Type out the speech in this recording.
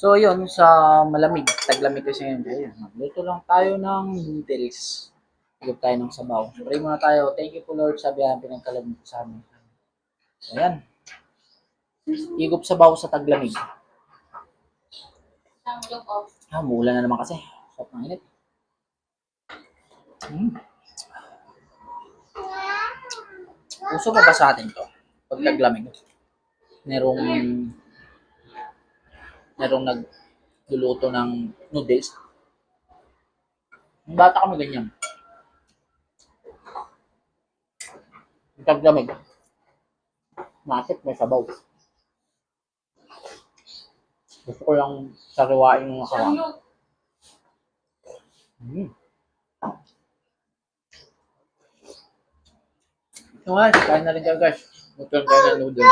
So, yun, sa malamig, taglamig kasi ngayon. Ayun, magluto lang tayo ng noodles. Higop tayo ng sabaw. Pray muna tayo. Thank you po Lord sa biyayang pinagkalamig sa amin. So, ayan. Higop sabaw sa taglamig. Ah, muulan na naman kasi. Sarap ng init. Hmm. Uso pa ba sa atin to? Pag taglamig. Merong merong nagluluto ng noodles. Nung bata kami ganyan. Yung taglamig. Matik, may sabaw. Gusto ko lang sariwain yung look. Mm. So guys, kain na rin tayo guys. Magkaroon tayo ng noodles.